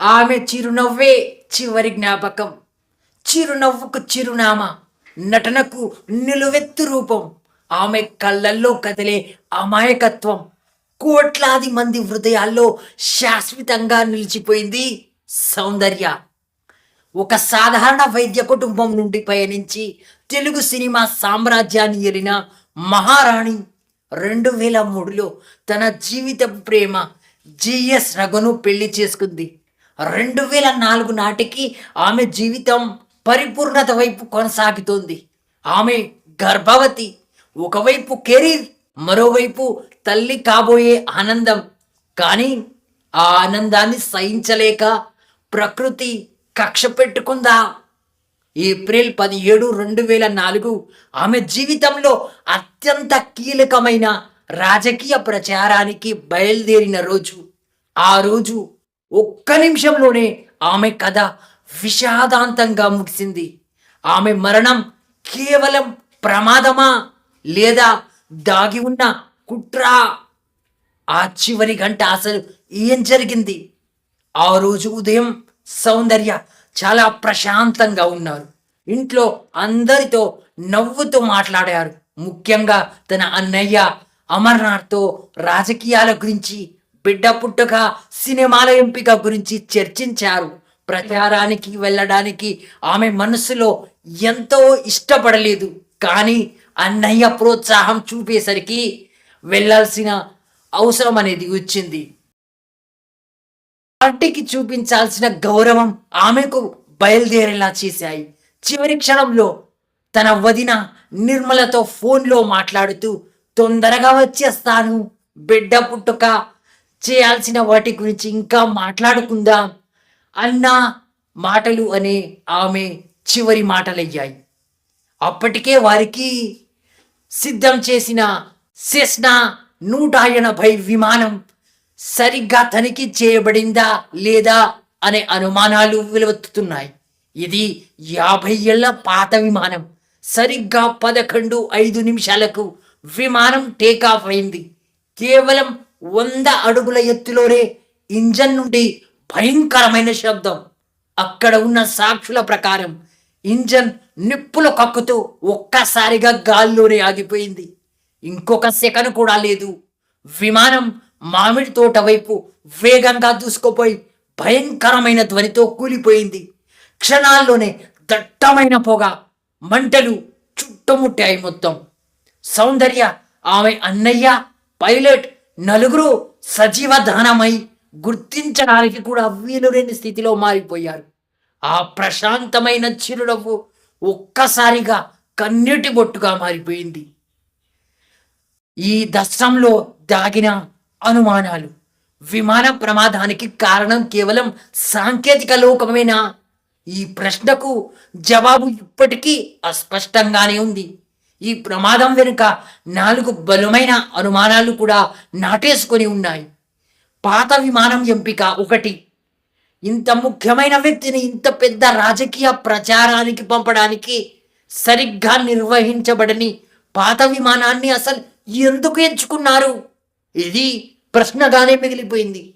ఆమె చిరునవ్వే చివరి జ్ఞాపకం. చిరునవ్వుకు చిరునామా నటనకు నిలువెత్తు రూపం. ఆమె కళ్ళల్లో కదిలే అమాయకత్వం. కోట్లాది మంది హృదయాల్లో శాశ్వతంగా నిలిచిపోయింది సౌందర్య. ఒక సాధారణ వైద్య కుటుంబం నుండి పయనించి తెలుగు సినిమా సామ్రాజ్యాన్ని ఏలిన మహారాణి రెండు వేల మూడులో తన జీవిత ప్రేమ జిఎస్ రఘును పెళ్ళి చేసుకుంది. రెండు వేల నాలుగు నాటికి ఆమె జీవితం పరిపూర్ణత వైపు కొనసాగుతోంది. ఆమె గర్భవతి ఒకవైపు కెరీర్ మరోవైపు తల్లి కాబోయే ఆనందం. కానీ ఆ ఆనందాన్ని సహించలేక ప్రకృతి కక్ష పెట్టుకుందా? ఏప్రిల్ పదిహేడు రెండు వేల నాలుగు ఆమె జీవితంలో అత్యంత కీలకమైన రాజకీయ ప్రచారానికి బయలుదేరిన రోజు. ఆ రోజు ఒక్క నిమిషంలోనే ఆమె కథ విషాదాంతంగా ముగిసింది. ఆమె మరణం కేవలం ప్రమాదమా లేదా దాగి ఉన్న కుట్రా? ఆ చివరి గంట అసలు ఏం జరిగింది? ఆ రోజు ఉదయం సౌందర్య చాలా ప్రశాంతంగా ఉన్నారు. ఇంట్లో అందరితో నవ్వుతూ మాట్లాడారు. ముఖ్యంగా తన అన్నయ్య అమర్నాథ్తో రాజకీయాల గురించి బిడ్డ పుట్టుక సినిమాల ఎంపిక గురించి చర్చించారు. ప్రచారానికి వెళ్ళడానికి ఆమె మనసులో ఎంతో ఇష్టపడలేదు. కానీ అన్నయ్య ప్రోత్సాహం చూపేసరికి వెళ్ళాల్సిన అవసరం అనేది వచ్చింది. పార్టీకి చూపించాల్సిన గౌరవం ఆమెకు బయలుదేరేలా చేశాయి. చివరి క్షణంలో తన వదిన నిర్మలతో ఫోన్లో మాట్లాడుతూ తొందరగా వచ్చేస్తాను. బిడ్డ పుట్టుక చేయాల్సిన వాటి గురించి ఇంకా మాట్లాడుకుందాం. అన్న మాటలు అనే ఆమె చివరి మాటలయ్యాయి. అప్పటికే వారికి సిద్ధం చేసిన సెస్నా నూట ఎనభై విమానం సరిగ్గా తనిఖీ చేయబడిందా లేదా అనే అనుమానాలు వెలువెత్తుతున్నాయి. ఇది యాభై ఏళ్ళ పాత విమానం. సరిగ్గా పదకొండు ఐదు నిమిషాలకు విమానం టేకాఫ్ అయింది. కేవలం వంద అడుగుల ఎత్తులోనే ఇంజన్ నుండి భయంకరమైన శబ్దం. అక్కడ ఉన్న సాక్షుల ప్రకారం ఇంజన్ నిప్పులు కక్కుతూ ఒక్కసారిగా గాల్లోనే ఆగిపోయింది. ఇంకొక సెకను కూడా లేదు. విమానం మామిడి తోట వైపు వేగంగా దూసుకుపోయి భయంకరమైన ధ్వనితో కూలిపోయింది. క్షణాల్లోనే దట్టమైన పొగ మంటలు చుట్టుముట్టాయి మొత్తం. సౌందర్య ఆమె అన్నయ్య పైలట్ నలుగురు సజీవ దానమై గుర్తించడానికి కూడా వీలులేని స్థితిలో మారిపోయారు. ఆ ప్రశాంతమైన చిరునవ్వు ఒక్కసారిగా కన్నీటి బొట్టుగా మారిపోయింది. ఈ దశంలో దాగిన అనుమానాలు విమాన ప్రమాదానికి కారణం కేవలం సాంకేతిక లోకమేనా? ఈ ప్రశ్నకు జవాబు ఇప్పటికీ అస్పష్టంగానే ఉంది. ఈ ప్రమాదం వెనుక నాలుగు బలమైన అనుమానాలు కూడా నాటేసుకొని ఉన్నాయి. పాత విమానం ఎంపిక ఒకటి. ఇంత ముఖ్యమైన వ్యక్తిని ఇంత పెద్ద రాజకీయ ప్రచారానికి పంపడానికి సరిగ్గా నిర్వహించబడని పాత విమానాన్ని అసలు ఎందుకు ఎంచుకున్నారు? ఇది ప్రశ్నగానే మిగిలిపోయింది.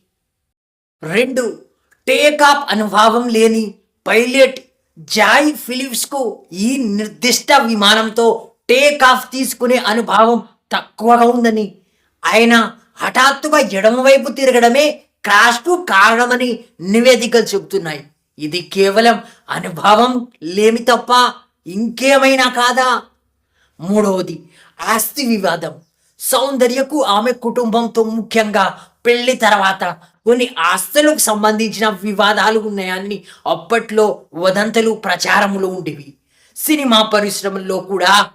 రెండు టేకాఫ్ అనుభవం లేని పైలట్ జాయ్ ఫిలిప్స్కు ఈ నిర్దిష్ట విమానంతో టేక్ ఆఫ్ తీసుకునే అనుభవం తక్కువగా ఉందని. ఆయన హఠాత్తుగా ఎడమవైపు తిరగడమే క్రాష్కు కారణమని నివేదికలు చెబుతున్నాయి. ఇది కేవలం అనుభవం లేమి తప్ప ఇంకేమైనా కాదా? మూడవది ఆస్తి వివాదం. సౌందర్యకు ఆమె కుటుంబంతో ముఖ్యంగా పెళ్ళి తర్వాత కొన్ని ఆస్తులకు సంబంధించిన వివాదాలు ఉన్నాయని అప్పట్లో వదంతులు ప్రచారములు ఉండేవి. సినిమా పరిశ్రమల్లో కూడా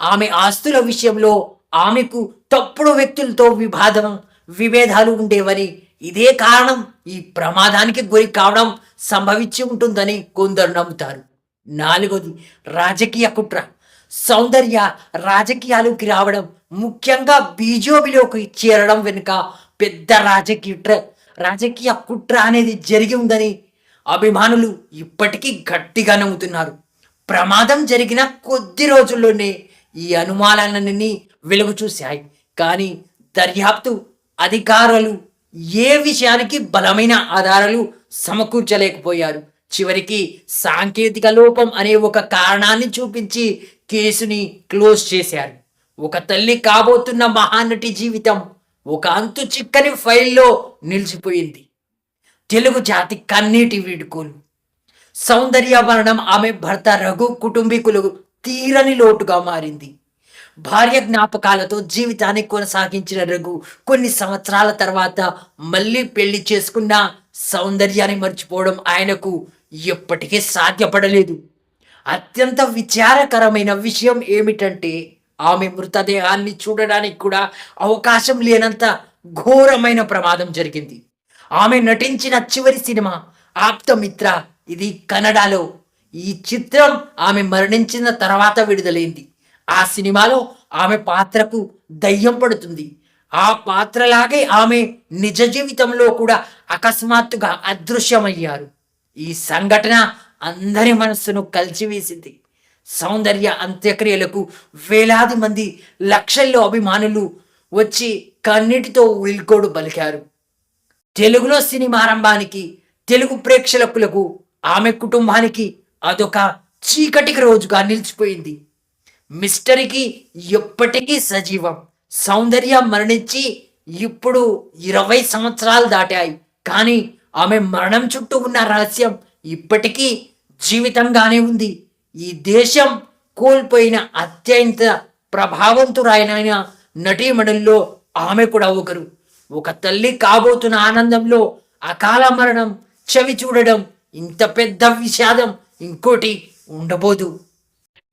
ఆమె ఆస్తుల విషయంలో ఆమెకు తప్పుడు వ్యక్తులతో విభాదం విభేదాలు ఉండేవని ఇదే కారణం ఈ ప్రమాదానికి గురి కావడం సంభవించి ఉంటుందని కొందరు నమ్ముతారు. నాలుగోది రాజకీయ కుట్ర. సౌందర్య రాజకీయాలకు రావడం ముఖ్యంగా బీజేపీలోకి చేరడం వెనుక పెద్ద రాజకీయ రాజకీయ కుట్ర అనేది జరిగి ఉందని అభిమానులు ఇప్పటికీ గట్టిగా నమ్ముతున్నారు. ప్రమాదం జరిగిన కొద్ది రోజుల్లోనే ఈ అనుమానాలన్నీ వెలుగు చూశాయి. కానీ దర్యాప్తు అధికారులు ఏ విషయానికి బలమైన ఆధారాలు సమకూర్చలేకపోయారు? చివరికి సాంకేతిక లోపం అనే ఒక కారణాన్ని చూపించి కేసుని క్లోజ్ చేశారు. ఒక తల్లి కాబోతున్న మహానటి జీవితం ఒక అంతు చిక్కని ఫైల్లో నిలిచిపోయింది. తెలుగు జాతి కన్నీటి వీడుకోలు. సౌందర్యాభరణం ఆమె భర్త రఘు కుటుంబీకులు తీరని లోటుగా మారింది. భార్య జ్ఞాపకాలతో జీవితాన్ని కొనసాగించిన రఘు కొన్ని సంవత్సరాల తర్వాత మళ్ళీ పెళ్ళి చేసుకున్న సౌందర్యాన్ని మర్చిపోవడం ఆయనకు ఎప్పటికీ సాధ్యపడలేదు. అత్యంత విచారకరమైన విషయం ఏమిటంటే ఆమె మృతదేహాన్ని చూడడానికి కూడా అవకాశం లేనంత ఘోరమైన ప్రమాదం జరిగింది. ఆమె నటించిన చివరి సినిమా ఆప్తమిత్ర. ఇది కన్నడలో ఈ చిత్రం ఆమె మరణించిన తర్వాత విడుదలైంది. ఆ సినిమాలో ఆమె పాత్రకు దయ్యం పడుతుంది. ఆ పాత్రలాగే ఆమె నిజ జీవితంలో కూడా అకస్మాత్తుగా అదృశ్యమయ్యారు. ఈ సంఘటన అందరి మనస్సును కలిచివేసింది సౌందర్య అంత్యక్రియలకు వేలాది మంది లక్షల్లో అభిమానులు వచ్చి కన్నీటితో వీల్కోడు పలికారు. తెలుగులో సినిమా ఆరంభానికి తెలుగు ప్రేక్షకులకు ఆమె కుటుంబానికి అదొక చీకటికి రోజుగా నిలిచిపోయింది. మిస్టరీకి ఎప్పటికీ సజీవం. సౌందర్య మరణించి ఇప్పుడు ఇరవై సంవత్సరాలు దాటాయి. కానీ ఆమె మరణం చుట్టూ ఉన్న రహస్యం ఇప్పటికీ జీవితంగానే ఉంది. ఈ దేశం కోల్పోయిన అత్యంత ప్రభావంతురాయన నటీమణుల్లో ఆమె కూడా ఒకరు. ఒక తల్లి కాబోతున్న ఆనందంలో అకాల మరణం చెవి చూడడం ఇంత పెద్ద విషాదం ఇంకోటి ఉండబోదు.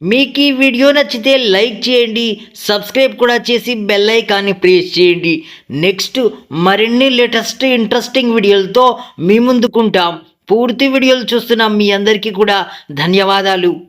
మీకు ఈ వీడియో నచ్చితే లైక్ చేయండి సబ్స్క్రైబ్ కూడా చేసి బెల్ ఐకాన్ని ప్రెస్ చేయండి. నెక్స్ట్ మరిన్ని లేటెస్ట్ ఇంట్రెస్టింగ్ వీడియోలతో మీ ముందుకుంటాం. పూర్తి వీడియోలు చూస్తున్న మీ అందరికీ కూడా ధన్యవాదాలు.